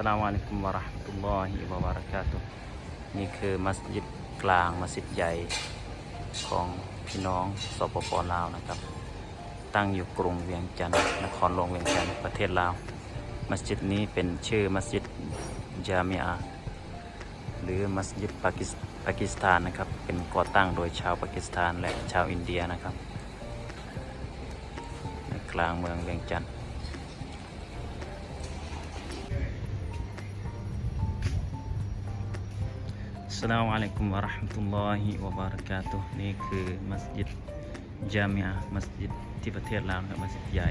สลามอะลัยกุมวะราะห์มะตุลลอฮิวะบะเราะกาตุนี่คือมัสยิดกลางมัสยิดใหญ่ของพี่น้องสปปลาวนะครับ ตั้งอยู่กรุงเวียงจันทร์นครหลวงเวียงจันทร์ประเทศลาว มัสยิดนี้เป็นชื่อมัสยิดจามิอาหรือมัสยิดปากีสปากีสถานนะครับ เป็นก่อตั้งโดยชาวปากีสถานและชาวอินเดียนะครับในกลางเมืองเวียงจันทร์ สลามุอะลัยกุมวะราะห์มะตุลลอฮิวะบะเราะกาตุฮ์นี่คือมัสยิดจามิอามัสยิดที่ประเทศลาวนะครับมัสยิดใหญ่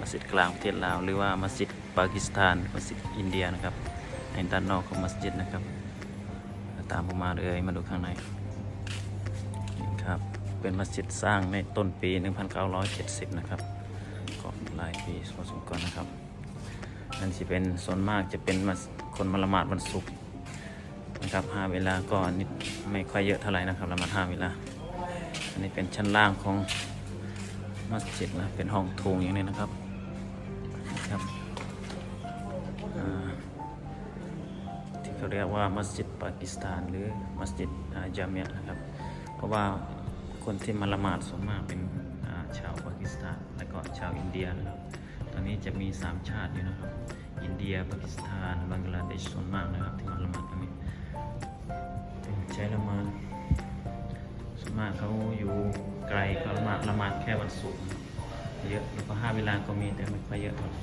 มัสยิดกลางประเทศลาว หรือว่ามัสยิดปากีสถาน มัสยิดอินเดียนะครับในด้านนอกของมัสยิดนะครับ ตามผมมาเลยมาดูข้างในนี่ครับ เป็นมัสยิดสร้างในต้นปี 1970 นะครับ ก็หลายปีพอสมควรนะครับ นั่นสิเป็นส่วนมากจะเป็นมัสคนมาละหมาดวันศุกร์ นะครับห้าเวลาก็นิดไม่ค่อยเยอะเท่าไหร่นะครับละหมาดห้าเวลา อันนี้เป็นชั้นล่างของมัสยิดนะเป็นห้องโถงอย่างนี้นะครับนะครับอ่าที่เขาเรียกว่ามัสยิดปากีสถานหรือมัสยิดอาจามีนะครับ เพราะว่าคนที่มาละหมาดส่วนมากเป็นชาวปากีสถาน และก็ชาวอินเดียนะครับ ตอนนี้จะมีสามชาติอยู่นะครับ อินเดียปากีสถานบังกลาเทศส่วนมากนะครับที่มาละหมาดตรงนี้ ใช้ละหมาดส่วนมากเขาอยู่ไกลก็ละหมาดละหมาดแค่วันศุกร์เยอะแล้วก็ห้าเวลาก็มีแต่ไม่ค่อยเยอะเท่าไหร่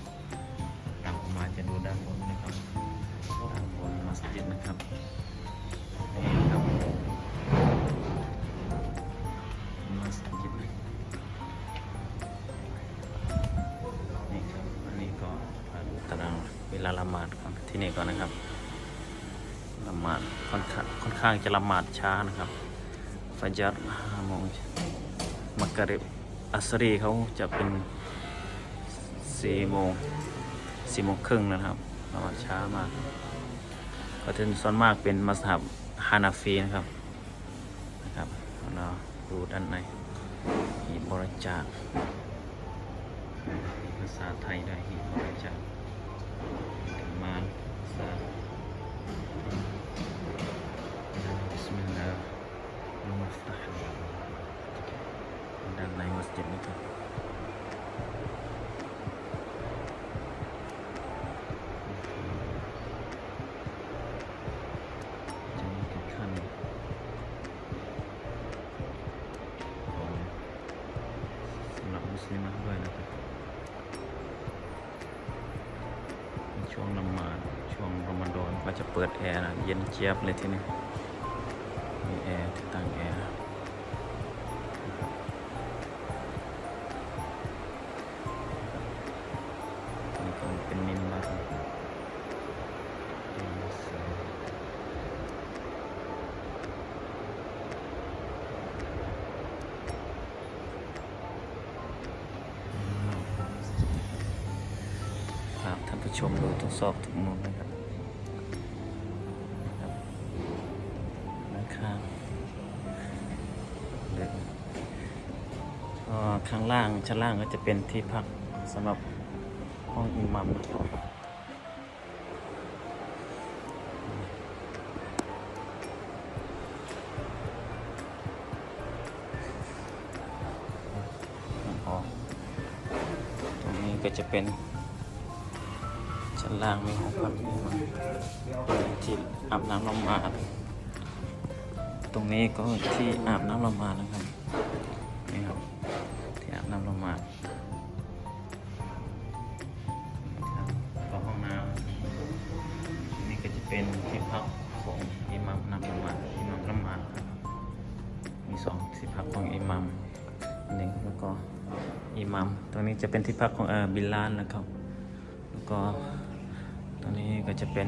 ตามผมมาจะดูด้านบนนะครับด้านบนมัสยิดนะครับนี่ครับมัสยิดนี่ครับอันนี้ก็ตารางเวลาละหมาดของที่นี่ก่อนนะครับ ละหมาดค่อนข้างค่อนข้างจะละหมาดช้านะครับฟัจรห้าโมงมักกะริบอัสรีเขาจะเป็นสี่โมงสี่โมงครึ่งนะครับละหมาดช้ามากก็จะส่วนมากเป็นมัสฮับฮานาฟีนะครับนะครับเราดูด้านในหีบบริจาคภาษาไทยได้หีบบริจาค สำหรับมุสลิมด้วยนะครับช่วงละมาช่วงรอมฎอนก็จะเปิดแอร์นะเย็นเจี๊ยบเลยทีนี้มีแอร์ติดตั้งแอร์ ชมดูทุกซอกทุกมุมนะครับนข้างเลยก็ข้างล่างชั้นล่างก็จะเป็นที่พักสำหรับห้องอิหมัมนะครับอ๋อตรงนี้ก็จะเป็น ชั้นล่างมีห้องพักอิมัมที่อาบน้ำละหมาดตรงนี้ก็ที่อาบน้ำละหมาดนะครับนี่ครับที่อาบน้ำละหมาดก็ห้องน้ำนี่ก็จะเป็นที่พักของอิหมัมน้ำละหมาดอิหมัมละหมาดมีสองที่พักของอิหมัมหนึ่งแล้วก็อิหมัมตรงนี้จะเป็นที่พักของเออบิลลานนะครับ แล้วก็ ตรงนี้ก็จะเป็น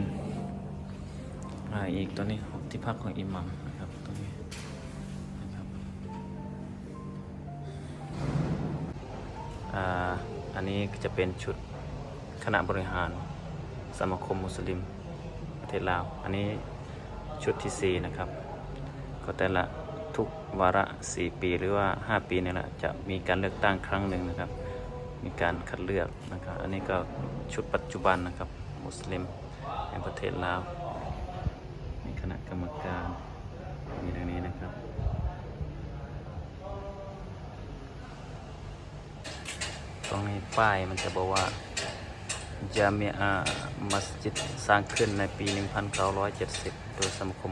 อีกตัวนี้ที่พักของอิหมัมนะครับตัวนี้นะครับอ่าอันนี้ก็จะเป็นชุดคณะบริหารสมาคมมุสลิมประเทศลาว อันนี้ชุดที่สี่นะครับ ก็แต่ละทุกวาระ 4 ปีหรือว่า 5 ปีนี่แหละจะมีการเลือกตั้งครั้งหนึ่งนะครับ มีการคัดเลือกนะครับ อันนี้ก็ชุดปัจจุบันนะครับ มุสลิมแห่งประเทศลาวมีคณะกรรมการมีดังนี้นะครับตรงนี้ป้ายมันจะบอกว่า จามีอามัสยิดสร้างขึ้นในปี 1970 โดยสมาคม